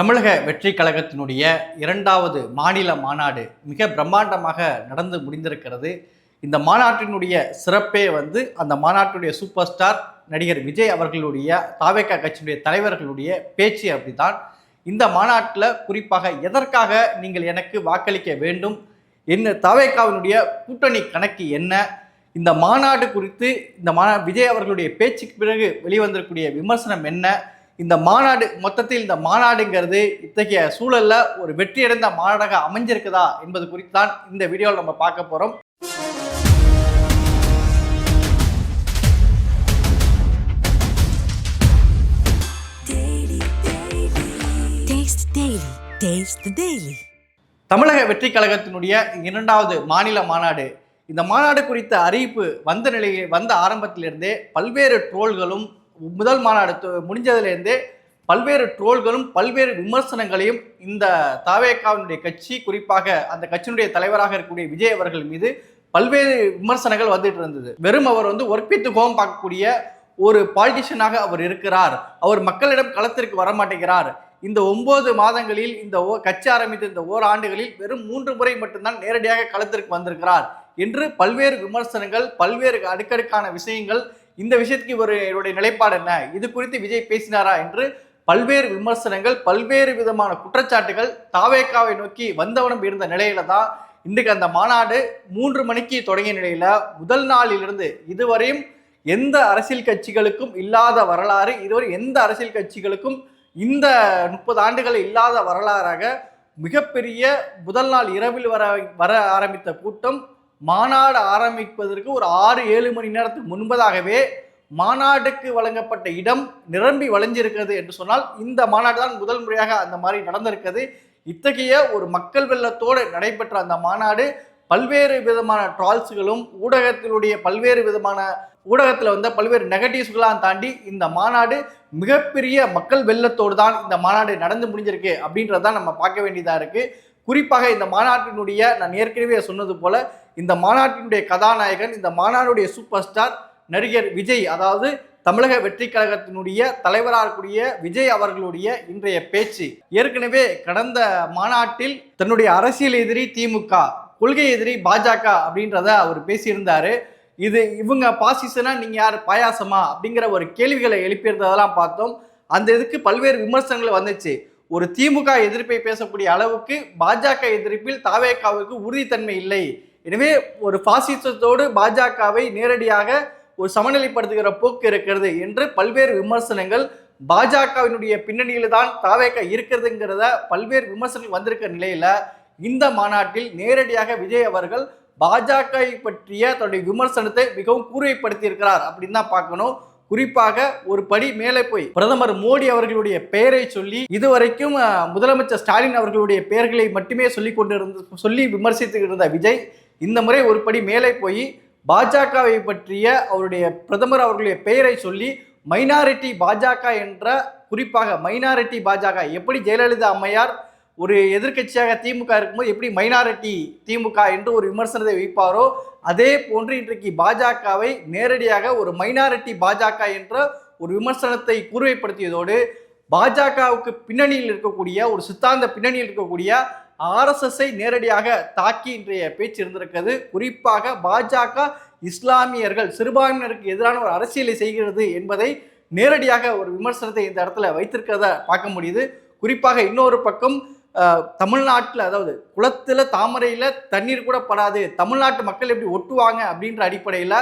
தமிழக வெற்றி கழகத்தினுடைய இரண்டாவது மாநில மாநாடு மிக பிரம்மாண்டமாக நடந்து முடிந்திருக்கிறது. இந்த மாநாட்டினுடைய சிறப்பே வந்து அந்த மாநாட்டுடைய சூப்பர் ஸ்டார் நடிகர் விஜய் அவர்களுடைய தாவேக்கா கட்சியினுடைய தலைவர்களுடைய பேச்சு அப்படிதான் இந்த மாநாட்டில் குறிப்பாக எதற்காக நீங்கள் எனக்கு வாக்களிக்க வேண்டும்? என்ன தாவேக்காவினுடைய கூட்டணி கணக்கு என்ன? இந்த மாநாடு குறித்து இந்த மாநா விஜய் அவர்களுடைய பேச்சுக்கு பிறகு வெளிவந்திருக்கக்கூடிய விமர்சனம் என்ன? இந்த மாநாடு மொத்தத்தில் இந்த மாநாடுங்கிறது இத்தகைய சூழல்ல ஒரு வெற்றியடைந்த மாநாடாக அமைஞ்சிருக்குதா என்பது குறித்து தான் இந்த வீடியோவில் நம்ம பார்க்க Daily. தமிழக வெற்றி கழகத்தினுடைய இரண்டாவது மாநில மாநாடு இந்த மாநாடு குறித்த அறிவிப்பு வந்த நிலையில் வந்த ஆரம்பத்திலிருந்தே பல்வேறு ட்ரோல்களும் முதல் மாநாடு முடிஞ்சதுலேருந்தே பல்வேறு ட்ரோல்களும் பல்வேறு விமர்சனங்களையும் இந்த தாவேக்காவினுடைய கட்சி குறிப்பாக அந்த கட்சியினுடைய தலைவராக இருக்கக்கூடிய விஜய் அவர்கள் மீது பல்வேறு விமர்சனங்கள் வந்துட்டு இருந்தது. வெறும் அவர் வந்து ஒர்க் வித் ஹோம் பார்க்கக்கூடிய ஒரு பாலிட்டிஷியனாக அவர் இருக்கிறார். அவர் மக்களிடம் களத்திற்கு வர மாட்டேங்கிறார். இந்த ஒன்பது மாதங்களில் இந்த ஓ கட்சி ஆரம்பித்த இந்த ஓராண்டுகளில் வெறும் மூன்று முறை மட்டும்தான் நேரடியாக களத்திற்கு வந்திருக்கிறார். என்று பல்வேறு விமர்சனங்கள் பல்வேறு அடுக்கடுக்கான விஷயங்கள் இந்த விஷயத்துக்கு இவர் இவருடைய நிலைப்பாடு என்ன? இது குறித்து விஜய் பேசினாரா என்று பல்வேறு விமர்சனங்கள் பல்வேறு விதமான குற்றச்சாட்டுகள் தாவேக்காவை நோக்கி வந்தவனம் இருந்த நிலையில தான் இன்றைக்கு அந்த மாநாடு மூன்று மணிக்கு தொடங்கிய நிலையில முதல் நாளிலிருந்து இதுவரையும் எந்த அரசியல் கட்சிகளுக்கும் இல்லாத வரலாறு இதுவரை எந்த அரசியல் கட்சிகளுக்கும் இந்த முப்பது ஆண்டுகள் இல்லாத வரலாறாக மிகப்பெரிய முதல் நாள் இரவில் வர வர ஆரம்பித்த கூட்டம் மாநாடு ஆரம்பிப்பதற்கு ஒரு ஆறு ஏழு மணி நேரத்துக்கு முன்பதாகவே மாநாட்டுக்கு வழங்கப்பட்ட இடம் நிரம்பி வளைஞ்சிருக்கிறது என்று சொன்னால் இந்த மாநாடு தான் முதல் முறையாக அந்த மாதிரி நடந்திருக்கிறது. இத்தகைய ஒரு மக்கள் வெள்ளத்தோடு நடைபெற்ற அந்த மாநாடு பல்வேறு விதமான ட்ரால்ஸுகளும் ஊடகத்தினுடைய பல்வேறு விதமான ஊடகத்தில் வந்த பல்வேறு நெகட்டிவ்ஸ்களாம் தாண்டி இந்த மாநாடு மிகப்பெரிய மக்கள் வெள்ளத்தோடு தான் இந்த மாநாடு நடந்து முடிஞ்சிருக்கு அப்படின்றதான் நம்ம பார்க்க வேண்டியதாக இருக்குது குறிப்பாக இந்த மாநாட்டினுடைய நான் ஏற்கனவே சொன்னது போல் இந்த மாநாட்டினுடைய கதாநாயகன் இந்த மாநாடுடைய சூப்பர் ஸ்டார் நடிகர் விஜய் அதாவது தமிழக வெற்றி கழகத்தினுடைய தலைவராக இருக்கக்கூடிய விஜய் அவர்களுடைய இன்றைய பேச்சு. ஏற்கனவே கடந்த மாநாட்டில் தன்னுடைய அரசியல் எதிரி திமுக கொள்கை எதிரி பாஜக அப்படின்றத அவர் பேசியிருந்தாரு. இது இவங்க பாசிசனா நீங்க யார் பாயாசமா அப்படிங்கிற ஒரு கேள்விகளை எழுப்பியிருந்ததெல்லாம் பார்த்தோம். அந்த இதுக்கு பல்வேறு விமர்சனங்கள் வந்துச்சு. ஒரு திமுக எதிர்ப்பை பேசக்கூடிய அளவுக்கு பாஜக எதிர்ப்பில் தாவேக்காவுக்கு உறுதித்தன்மை இல்லை. எனவே ஒரு பாசிசத்தோடு பாஜகவை நேரடியாக ஒரு சமநிலைப்படுத்துகிற போக்கு இருக்கிறது என்று பல்வேறு விமர்சனங்கள் பாஜகவினுடைய பின்னணியில் தான் தாவேக்க இருக்கிறதுங்கிறத பல்வேறு விமர்சனங்கள் வந்திருக்க நிலையில் இந்த மாநாட்டில் நேரடியாக விஜய் அவர்கள் பாஜகவை பற்றிய தன்னுடைய விமர்சனத்தை மிகவும் கூர்மைப்படுத்தியிருக்கிறார் அப்படின்னு தான் பார்க்கணும். குறிப்பாக ஒரு படி மேலே போய் பிரதமர் மோடி அவர்களுடைய பெயரை சொல்லி இதுவரைக்கும் முதலமைச்சர் ஸ்டாலின் அவர்களுடைய பெயர்களை மட்டுமே சொல்லி கொண்டிருந்த சொல்லி விமர்சித்து இருந்த விஜய் இந்த முறை ஒரு படி மேலே போய் பாஜகவை பற்றிய அவருடைய பிரதமர் அவர்களுடைய பெயரை சொல்லி மைனாரிட்டி பாஜக என்ற குறிப்பாக மைனாரிட்டி பாஜக எப்படி ஜெயலலிதா அம்மையார் ஒரு எதிர்க்கட்சியாக திமுக இருக்கும்போது எப்படி மைனாரிட்டி திமுக என்று ஒரு விமர்சனத்தை வைப்பாரோ அதே போன்று இன்றைக்கு பாஜகவை நேரடியாக ஒரு மைனாரிட்டி பாஜக என்ற ஒரு விமர்சனத்தை கூர்மைப்படுத்தியதோடு பாஜகவுக்கு பின்னணியில் இருக்கக்கூடிய ஒரு சித்தாந்த பின்னணியில் இருக்கக்கூடிய ஆர்எஸ்எஸ்ஐ நேரடியாக தாக்கி இன்றைய பேச்சு இருந்திருக்கிறது. குறிப்பாக பாஜக இஸ்லாமியர்கள் சிறுபான்மையினருக்கு எதிரான ஒரு அரசியலை செய்கிறது என்பதை நேரடியாக ஒரு விமர்சனத்தை இந்த இடத்துல வைத்திருக்கிறத பார்க்க முடியுது. குறிப்பாக இன்னொரு பக்கம் தமிழ்நாட்டில் அதாவது குளத்தில் தாமரையில் தண்ணீர் கூட படாது. தமிழ்நாட்டு மக்கள் எப்படி ஒட்டுவாங்க அப்படின்ற அடிப்படையில்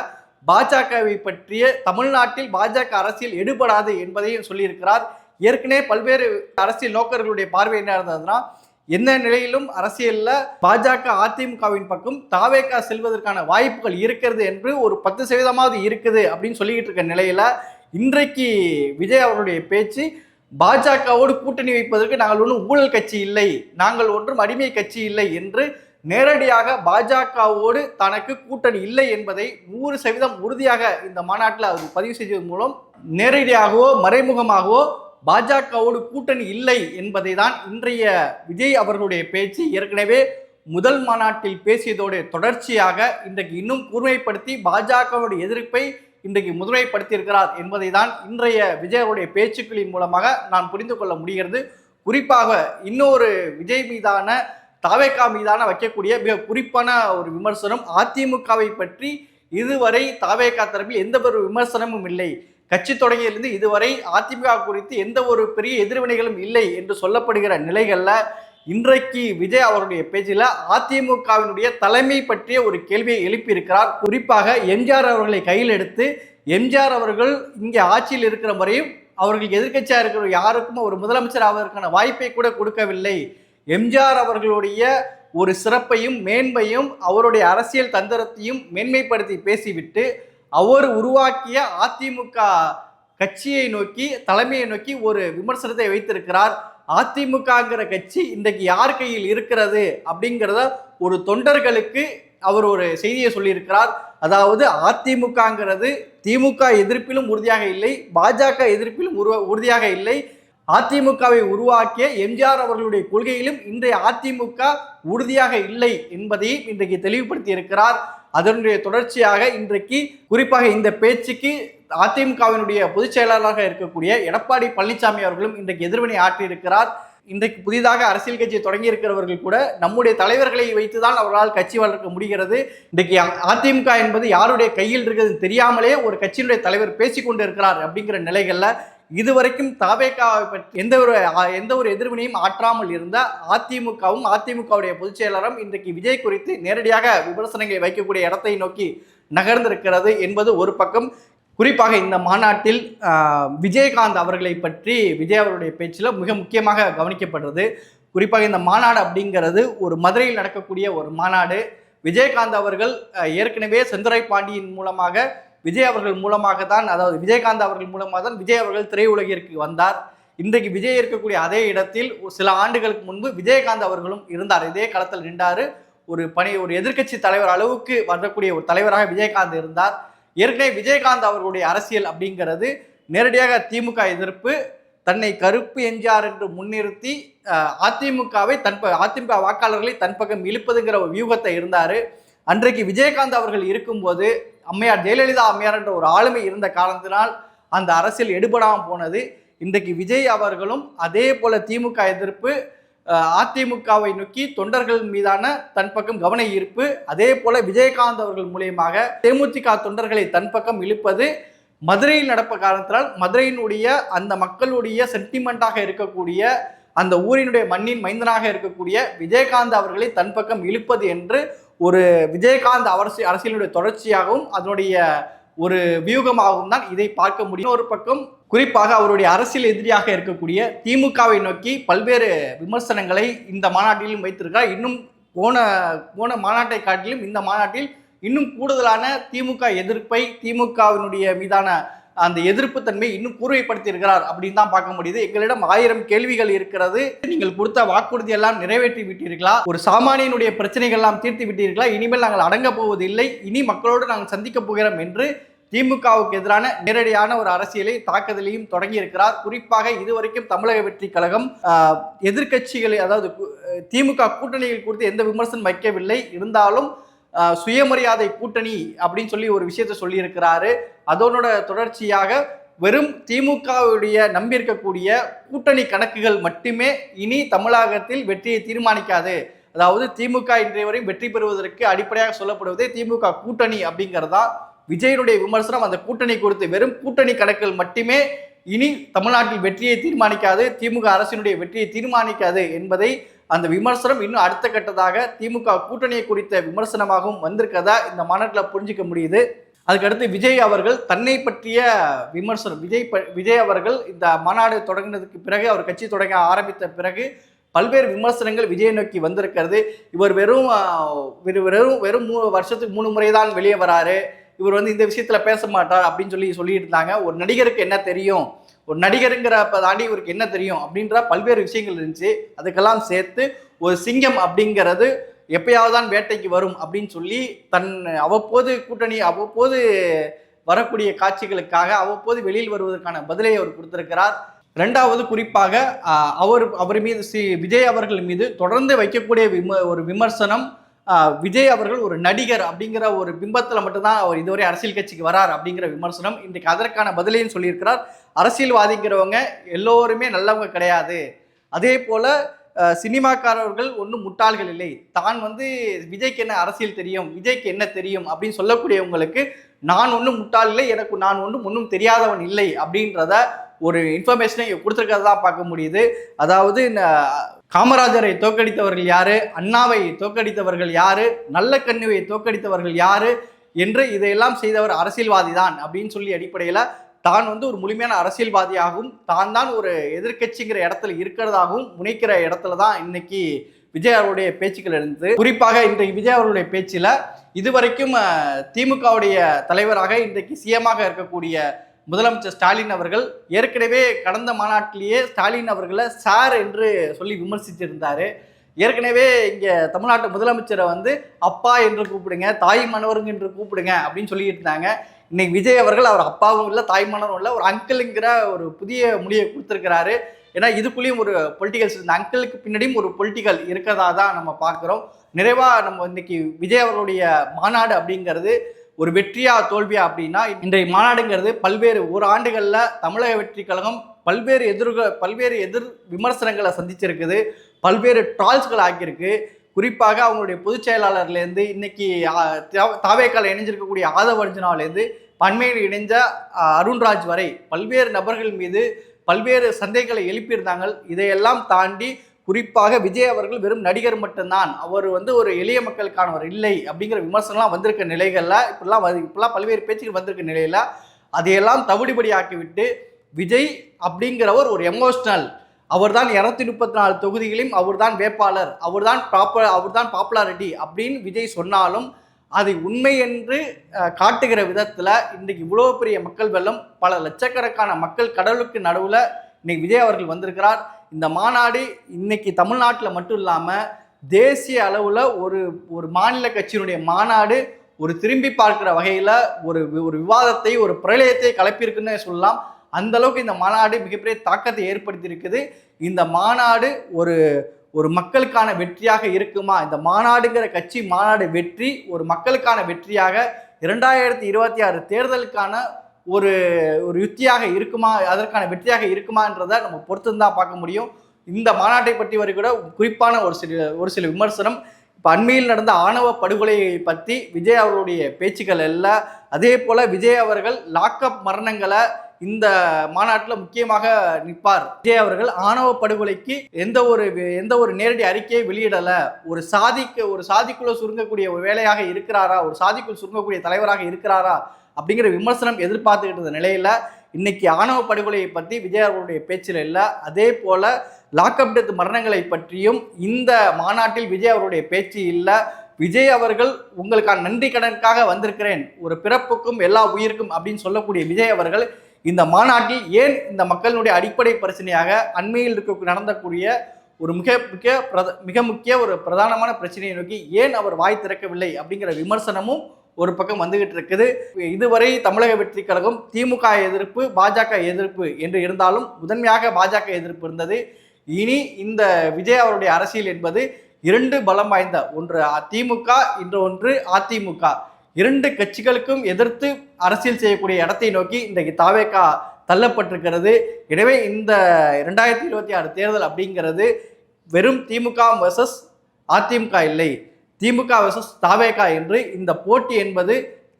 பாஜகவை பற்றிய தமிழ்நாட்டில் பாஜக அரசியல் எடுபடாது என்பதையும் சொல்லியிருக்கிறார். ஏற்கனவே பல்வேறு அரசியல் நோக்கர்களுடைய பார்வை என்ன இருந்ததுன்னா எந்த நிலையிலும் அரசியலில் பாஜக அதிமுகவின் பக்கம் தாவேக்கா செல்வதற்கான வாய்ப்புகள் இருக்கிறது என்று ஒரு பத்து சதவீதமாவது இருக்குது அப்படின்னு சொல்லிக்கிட்டு இருக்க நிலையில் இன்றைக்கு விஜய் அவருடைய பேச்சு பாஜகவோடு கூட்டணி வைப்பதற்கு நாங்கள் ஒன்றும் ஊழல் கட்சி இல்லை நாங்கள் ஒன்றும் அடிமை கட்சி இல்லை என்று நேரடியாக பாஜகவோடு தனக்கு கூட்டணி இல்லை என்பதை நூறு சதவீதம் உறுதியாக இந்த மாநாட்டில் அவர் பதிவு செய்ததன் மூலம் நேரடியாகவோ மறைமுகமாகவோ பாஜகவோடு கூட்டணி இல்லை என்பதை தான் இன்றைய விஜய் அவர்களுடைய பேச்சு. ஏற்கனவே முதல் மாநாட்டில் பேசியதோடு தொடர்ச்சியாக இன்றைக்கு இன்னும் கூர்மைப்படுத்தி பாஜகவுடைய எதிர்ப்பை இன்றைக்கு முதன்மைப்படுத்தியிருக்கிறார் என்பதை தான் இன்றைய விஜய் அவருடைய பேச்சுக்களின் மூலமாக நான் புரிந்து கொள்ள முடிகிறது. குறிப்பாக இன்னொரு விஜய் மீதான தாவேக்கா மீதான வைக்கக்கூடிய மிக குறிப்பான ஒரு விமர்சனம் அதிமுகவை பற்றி இதுவரை தாவேக்கா தரப்பில் எந்த ஒரு விமர்சனமும் இல்லை. கட்சி தொடங்கியிலிருந்து இதுவரை அதிமுக குறித்து எந்த ஒரு பெரிய எதிர்வினைகளும் இல்லை என்று சொல்லப்படுகிற நிலைகளில் இன்றைக்கு விஜய் அவருடைய பேச்சில் அதிமுகவினுடைய தலைமை பற்றிய ஒரு கேள்வியை எழுப்பியிருக்கிறார். குறிப்பாக எம்ஜிஆர் அவர்களை கையில் எடுத்து எம்ஜிஆர் அவர்கள் இங்கே ஆட்சியில் இருக்கிற வரையும் அவர்களுக்கு எதிர்க்கட்சியாக இருக்கிற யாருக்கும் ஒரு முதலமைச்சர் ஆவதற்கான வாய்ப்பை கூட கொடுக்கவில்லை. எம்ஜிஆர் அவர்களுடைய ஒரு சிறப்பையும் மேன்மையும் அவருடைய அரசியல் தந்திரத்தையும் மேன்மைப்படுத்தி பேசிவிட்டு அவர் உருவாக்கிய அதிமுக கட்சியை நோக்கி தலைமையை நோக்கி ஒரு விமர்சனத்தை வைத்திருக்கிறார். அதிமுகங்கிற கட்சி இன்றைக்கு யார் கையில் இருக்கிறது அப்படிங்கிறத ஒரு தொண்டர்களுக்கு அவர் ஒரு செய்தியை சொல்லியிருக்கிறார். அதாவது அதிமுகங்கிறது திமுக எதிர்ப்பிலும் உறுதியாக இல்லை பாஜக எதிர்ப்பிலும் உருவ உறுதியாக இல்லை. அதிமுகவை உருவாக்கிய எம்ஜிஆர் அவர்களுடைய கொள்கையிலும் இன்றைய அதிமுக உறுதியாக இல்லை என்பதையும் இன்றைக்கு தெளிவுபடுத்தி இருக்கிறார் அதனுடைய தொடர்ச்சியாக இன்றைக்கு குறிப்பாக இந்த பேச்சுக்கு அதிமுகவினுடைய பொதுச் செயலாளராக இருக்கக்கூடிய எடப்பாடி பழனிசாமி அவர்களும் இன்றைக்கு எதிர்வினை ஆற்றியிருக்கிறார். இன்றைக்கு புதிதாக அரசியல் கட்சி தொடங்கி இருக்கிறவர்கள் கூட நம்முடைய தலைவர்களை வைத்துதான் அவர்களால் கட்சி வளர்க்க முடிகிறது. இன்றைக்கு அதிமுக என்பது யாருடைய கையில் இருக்கிறது தெரியாமலே ஒரு கட்சியினுடைய தலைவர் பேசிக்கொண்டு இருக்கிறார் அப்படிங்கிற நிலைகளில் இதுவரைக்கும் தாவேக்காவை பற்றி எந்த ஒரு எந்த ஒரு எதிர்வினையும் ஆற்றாமல் இருந்த அதிமுகவும் அதிமுகவுடைய பொதுச் செயலாளரும் இன்றைக்கு விஜய் குறித்து நேரடியாக விமர்சனங்களை வைக்கக்கூடிய இடத்தை நோக்கி நகர்ந்திருக்கிறது என்பது ஒரு பக்கம். குறிப்பாக இந்த மாநாட்டில் விஜயகாந்த் அவர்களை பற்றி விஜய் அவருடைய பேச்சில் மிக முக்கியமாக கவனிக்கப்படுறது. குறிப்பாக இந்த மாநாடு அப்படிங்கிறது ஒரு மதுரையில் நடக்கக்கூடிய ஒரு மாநாடு. விஜயகாந்த் அவர்கள் ஏற்கனவே செந்துரை பாண்டியின் மூலமாக விஜய் அவர்கள் மூலமாக தான் அதாவது விஜயகாந்த் அவர்கள் மூலமாக தான் விஜய் அவர்கள் திரையுலகிற்கு வந்தார். இன்றைக்கு விஜய் இருக்கக்கூடிய அதே இடத்தில் ஒரு சில ஆண்டுகளுக்கு முன்பு விஜயகாந்த் அவர்களும் இருந்தார். இதே களத்தில் நின்றார். ஒரு பணி ஒரு எதிர்க்கட்சி தலைவர் அளவுக்கு வரக்கூடிய ஒரு தலைவராக விஜயகாந்த் இருந்தார். ஏற்கனவே விஜயகாந்த் அவர்களுடைய அரசியல் அப்படிங்கிறது நேரடியாக திமுக எதிர்ப்பு தன்னை கருப்பு எஞ்சார் என்று முன்னிறுத்தி அதிமுகவை தன் அதிமுக வாக்காளர்களை தன் பக்கம் இழுப்பதுங்கிற ஒரு வியூகத்தை இருந்தார். அன்றைக்கு விஜயகாந்த் அவர்கள் இருக்கும்போது அம்மையார் ஜெயலலிதா அம்மையார் என்ற ஒரு ஆளுமை இருந்த காரணத்தினால் அந்த அரசியல் எடுபடாமல் போனது. இன்றைக்கு விஜய் அவர்களும் அதே போல திமுக எதிர்ப்பு அதிமுகவை நோக்கி தொண்டர்கள் மீதான தன் பக்கம் கவன ஈர்ப்பு அதே போல விஜயகாந்த் அவர்கள் மூலியமாக தேமுதிக தொண்டர்களை தன் பக்கம் இழுப்பது மதுரையில் நடப்ப காரணத்தினால் மதுரையினுடைய அந்த மக்களுடைய சென்டிமெண்ட்டாக இருக்கக்கூடிய அந்த ஊரினுடைய மண்ணின் மைந்தனாக இருக்கக்கூடிய விஜயகாந்த் அவர்களை தன் பக்கம் இழுப்பது என்று ஒரு விஜயகாந்த் அரசு அரசியலுடைய தொடர்ச்சியாகவும் அதனுடைய ஒரு வியூகமாகவும் தான் இதை பார்க்க முடியும். ஒரு பக்கம் குறிப்பாக அவருடைய அரசியல் எதிரியாக இருக்கக்கூடிய திமுகவை நோக்கி பல்வேறு விமர்சனங்களை இந்த மாநாட்டிலும் வைத்திருக்கிறார். இன்னும் போன போன மாநாட்டை காட்டிலும் இந்த மாநாட்டில் இன்னும் கூடுதலான திமுக எதிர்ப்பை திமுகவினுடைய மீதான அந்த எதிர்ப்பு தன்மை இன்னும் கூர்மைப்படுத்தி இருக்கிறார் அப்படின்னு தான் பார்க்க முடியுது. எங்களிடம் ஆயிரம் கேள்விகள் இருக்கிறது. நீங்கள் கொடுத்த வாக்குறுதி எல்லாம் நிறைவேற்றி விட்டீர்களா? ஒரு சாமானியனுடைய பிரச்சனைகள் எல்லாம் தீர்த்து விட்டீர்களா? இனிமேல் நாங்கள் அடங்க போவதில்லை. இனி மக்களோடு நாங்கள் சந்திக்க போகிறோம் என்று திமுகவுக்கு எதிரான நேரடியான ஒரு அரசியலை தாக்குதலையும் தொடங்கி இருக்கிறார் குறிப்பாக இதுவரைக்கும் தமிழக வெற்றி கழகம் எதிர்கட்சிகளை எதிர்க்கட்சிகளை அதாவது திமுக கூட்டணியில் குறித்து எந்த விமர்சனம் வைக்கவில்லை. இருந்தாலும் சுயமரியாதை கூட்டணி அப்படின்னு சொல்லி ஒரு விஷயத்தை சொல்லியிருக்கிறாரு. அதனோட தொடர்ச்சியாக வெறும் திமுகவுடைய நம்பியிருக்கக்கூடிய கூட்டணி கணக்குகள் மட்டுமே இனி தமிழகத்தில் வெற்றியை தீர்மானிக்காது. அதாவது திமுக இன்றைய வரையும் வெற்றி பெறுவதற்கு அடிப்படையாக சொல்லப்படுவதே திமுக கூட்டணி அப்படிங்கிறதா விஜயனுடைய விமர்சனம். அந்த கூட்டணி குறித்து வெறும் கூட்டணி கணக்குகள் மட்டுமே இனி தமிழ்நாட்டில் வெற்றியை தீர்மானிக்காது திமுக அரசினுடைய வெற்றியை தீர்மானிக்காது என்பதை அந்த விமர்சனம் இன்னும் அடுத்த கட்டதாக திமுக கூட்டணியை குறித்த விமர்சனமாகவும் வந்திருக்கதா இந்த மாநாட்டில் புரிஞ்சுக்க முடியுது. அதுக்கடுத்து விஜய் அவர்கள் தன்னை பற்றிய விமர்சனம் விஜய் ப- விஜய் அவர்கள் இந்த மாநாடு தொடங்கினதுக்கு பிறகு அவர் கட்சி தொடங்க ஆரம்பித்த பிறகு பல்வேறு விமர்சனங்கள் விஜய் நோக்கி வந்திருக்கிறது. இவர் வெறும் வெறும் வெறும் மூணு வருஷத்துக்கு மூணு முறை தான் வெளியே வராரு. இவர் வந்து இந்த விஷயத்துல பேச மாட்டார் அப்படின்னு சொல்லி சொல்லிட்டு இருந்தாங்க. ஒரு நடிகருக்கு என்ன தெரியும்? ஒரு நடிகருங்கிறப்ப தாண்டி இவருக்கு என்ன தெரியும்? அப்படின்ற பல்வேறு விஷயங்கள் இருந்துச்சு. அதுக்கெல்லாம் சேர்த்து ஒரு சிங்கம் அப்படிங்கிறது எப்பயாவது தான் வேட்டைக்கு வரும் அப்படின்னு சொல்லி தன் அவ்வப்போது கூட்டணி அவ்வப்போது வரக்கூடிய காட்சிகளுக்காக அவ்வப்போது வெளியில் வருவதற்கான பதிலை அவர் கொடுத்திருக்கிறார். ரெண்டாவது குறிப்பாக அவர் அவர் மீது சி விஜய் அவர்கள் மீது தொடர்ந்து வைக்கக்கூடிய விம ஒரு விமர்சனம் விஜய் அவர்கள் ஒரு நடிகர் அப்படிங்கிற ஒரு பிம்பத்தில் மட்டும்தான் அவர் இதுவரை அரசியல் கட்சிக்கு வரார் அப்படிங்கிற விமர்சனம் இன்றைக்கு அதற்கான பதிலையும் சொல்லியிருக்கிறார். அரசியல்வாதிங்கிறவங்க எல்லோருமே நல்லவங்க கிடையாது. அதே போல சினிமாக்காரர்கள் ஒன்றும் முட்டாள்கள் இல்லை. தான் வந்து விஜய்க்கு என்ன அரசியல் தெரியும் விஜய்க்கு என்ன தெரியும் அப்படின்னு சொல்லக்கூடியவங்களுக்கு நான் ஒன்றும் முட்டாள் இல்லை எனக்கு நான் ஒன்றும் ஒன்றும் தெரியாதவன் இல்லை அப்படின்றத ஒரு இன்ஃபர்மேஷனை கொடுத்துருக்கிறதா பார்க்க முடியுது. அதாவது காமராஜரை தோற்கடித்தவர்கள் யாரு? அண்ணாவை தோற்கடித்தவர்கள் யாரு? நல்ல கண்ணுவை தோற்கடித்தவர்கள் யாரு? என்று இதையெல்லாம் செய்தவர் அரசியல்வாதி தான் அப்படின்னு சொல்லி அடிப்படையில் தான் வந்து ஒரு முழுமையான அரசியல்வாதியாகவும் தான் தான் ஒரு எதிர்கட்சிங்கிற இடத்துல இருக்கிறதாகவும் முனைக்கிற இடத்துல தான் இன்னைக்கு விஜய் அவருடைய பேச்சுக்கள் இருந்தது குறிப்பாக இன்றைக்கு விஜய் அவருடைய பேச்சில் இதுவரைக்கும் திமுகவுடைய தலைவராக இன்றைக்கு சிஎமாக இருக்கக்கூடிய முதலமைச்சர் ஸ்டாலின் அவர்கள் ஏற்கனவே கடந்த மாநாட்டிலேயே ஸ்டாலின் அவர்களை சார் என்று சொல்லி விமர்சித்திருந்தார் ஏற்கனவே இங்கே தமிழ்நாட்டு முதலமைச்சரை வந்து அப்பா என்று கூப்பிடுங்க தாய் மனவருங்க என்று கூப்பிடுங்க அப்படின்னு சொல்லிட்டு இருந்தாங்க. இன்னைக்கு விஜய் அவர்கள் அவர் அப்பாவும் இல்லை தாய் மனவரும் இல்லை ஒரு அங்கிளுங்கிற ஒரு புதிய மொழியை கொடுத்துருக்கிறாரு. ஏன்னா இதுக்குள்ளேயும் ஒரு பொலிட்டிகல்ஸ் இந்த அங்கிளுக்கு பின்னாடியும் ஒரு பொலிட்டிக்கல் இருக்கிறதா தான் நம்ம பார்க்குறோம். நிறைவாக நம்ம இன்னைக்கு விஜய் அவர்களுடைய மாநாடு அப்படிங்கிறது ஒரு வெற்றியா தோல்வியா அப்படின்னா இன்றைய மாநாடுங்கிறது பல்வேறு ஒரு ஆண்டுகளில் தமிழக வெற்றி கழகம் பல்வேறு எதிர்க பல்வேறு எதிர் விமர்சனங்களை சந்திச்சிருக்குது பல்வேறு ட்ரால்ஸ்கள் ஆக்கியிருக்கு. குறிப்பாக அவங்களுடைய பொதுச் செயலாளர்லேருந்து இன்னைக்கு தாவேக்கால இணைஞ்சிருக்கக்கூடிய ஆதவ அர்ஜுனாவிலேருந்து பண்மையில் இணைஞ்ச அருண்ராஜ் வரை பல்வேறு நபர்கள் மீது பல்வேறு சந்தைகளை எழுப்பியிருந்தாங்க. இதையெல்லாம் தாண்டி குறிப்பாக விஜய் அவர்கள் வெறும் நடிகர் மட்டும்தான். அவர் வந்து ஒரு எளிய மக்களுக்கானவர் இல்லை அப்படிங்கிற விமர்சனம்லாம் வந்திருக்க நிலைகளில் இப்படிலாம் வந்து இப்படிலாம் பல்வேறு பேச்சுகள் வந்திருக்க நிலையில் அதையெல்லாம் தவிடுபடி ஆக்கிவிட்டு விஜய் அப்படிங்கிறவர் ஒரு எமோஷ்னல் அவர்தான் இரநூத்தி முப்பத்தி நாலு தொகுதிகளையும் அவர்தான் வேட்பாளர் அவர்தான் ப்ராப்பர் அவர்தான் பாப்புலாரிட்டி அப்படின்னு விஜய் சொன்னாலும் அதை உண்மை என்று காட்டுகிற விதத்தில் இன்றைக்கு இவ்வளோ பெரிய மக்கள் வெள்ளம் பல லட்சக்கணக்கான மக்கள் கடலுக்கு நடுவில் இன்னைக்கு விஜய் அவர்கள் வந்திருக்கிறார். இந்த மாநாடு இன்னைக்கு தமிழ்நாட்டில் மட்டும் இல்லாமல் தேசிய அளவில் ஒரு ஒரு மாநில கட்சியினுடைய மாநாடு ஒரு திரும்பி பார்க்குற வகையில் ஒரு ஒரு விவாதத்தை ஒரு பிரளயத்தை கலப்பியிருக்குன்னு சொல்லலாம். அந்த அளவுக்கு இந்த மாநாடு மிகப்பெரிய தாக்கத்தை ஏற்படுத்தி இருக்குது இந்த மாநாடு ஒரு ஒரு மக்களுக்கான வெற்றியாக இருக்குமா? இந்த மாநாடுங்கிற கட்சி மாநாடு வெற்றி ஒரு மக்களுக்கான வெற்றியாக இரண்டாயிரத்தி இருபத்தி ஆறு தேர்தலுக்கான ஒரு ஒரு யுத்தியாக இருக்குமா அதற்கான வெற்றியாக இருக்குமான்றதை நம்ம பொறுத்து தான் பார்க்க முடியும். இந்த மாநாட்டை பற்றி வரை கூட குறிப்பான ஒரு சில ஒரு சில விமர்சனம். இப்போ அண்மையில் நடந்த ஆணவ படுகொலையை பற்றி விஜய் அவர்களுடைய பேச்சுக்கள் எல்லாம் அதே போல் விஜய் அவர்கள் லாக்அப் மரணங்களை இந்த மாநாட்டில் முக்கியமாக நிற்பார். விஜய் அவர்கள் ஆணவ படுகொலைக்கு எந்த ஒரு எந்த ஒரு நேரடி அறிக்கையை வெளியிடலை. ஒரு சாதிக்கு ஒரு சாதிக்குள்ள சுருங்கக்கூடிய ஒரு வேலையாக இருக்கிறாரா? ஒரு சாதிக்குள் சுருங்கக்கூடிய தலைவராக இருக்கிறாரா? அப்படிங்கிற விமர்சனம் எதிர்பார்த்துக்கிட்டு இருந்த நிலையில இன்னைக்கு ஆணவ படுகொலையை பற்றி விஜய் அவர்களுடைய பேச்சில் இல்லை. அதே போல் லாக்அப் டெத் மரணங்களை பற்றியும் இந்த மாநாட்டில் விஜய் அவருடைய பேச்சு இல்லை. விஜய் அவர்கள் உங்களுக்கான நன்றி கடனுக்காக வந்திருக்கிறேன். ஒரு பிறப்புக்கும் எல்லா உயிருக்கும் அப்படின்னு சொல்லக்கூடிய விஜய் அவர்கள் இந்த மாநாட்டில் ஏன் இந்த மக்களுடைய அடிப்படை பிரச்சனையாக அண்மையில் இருக்க நடந்தக்கூடிய ஒரு மிக மிக பிரத மிக முக்கிய ஒரு பிரதானமான பிரச்சனையை நோக்கி ஏன் அவர் வாய் திறக்கவில்லை அப்படிங்கிற விமர்சனமும் ஒரு பக்கம் வந்துகிட்டு இருக்குது. இதுவரை தமிழக வெற்றி கழகம் திமுக எதிர்ப்பு பாஜக எதிர்ப்பு என்று இருந்தாலும் முதன்மையாக பாஜக எதிர்ப்பு இருந்தது. இனி இந்த விஜய் அவருடைய அரசியல் என்பது இரண்டு பலம் வாய்ந்த ஒன்று திமுக இன்று ஒன்று அதிமுக. இரண்டு கட்சிகளுக்கும் எதிர்த்து அரசியல் செய்யக்கூடிய இடத்தை நோக்கி இன்றைக்கு தாவேக்கா தள்ளப்பட்டிருக்கிறது. எனவே இந்த ரெண்டாயிரத்தி இருபத்தி ஆறு தேர்தல் அப்படிங்கிறது வெறும் திமுக வர்சஸ் அதிமுக இல்லை. திமுக வர்சஸ் தாவேகா என்று இந்த போட்டி என்பது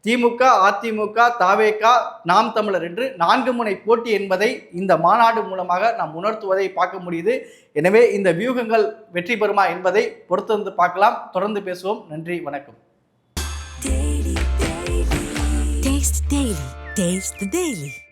திமுக அதிமுக தாவேகா நாம் தமிழர் என்று நான்கு முனை போட்டி என்பதை இந்த மாநாடு மூலமாக நாம் உணர்த்துவதை பார்க்க முடியுது. எனவே இந்த வியூகங்கள் வெற்றி பெறுமா என்பதை பொறுத்திருந்து பார்க்கலாம். தொடர்ந்து பேசுவோம். நன்றி வணக்கம். Taste the Daily.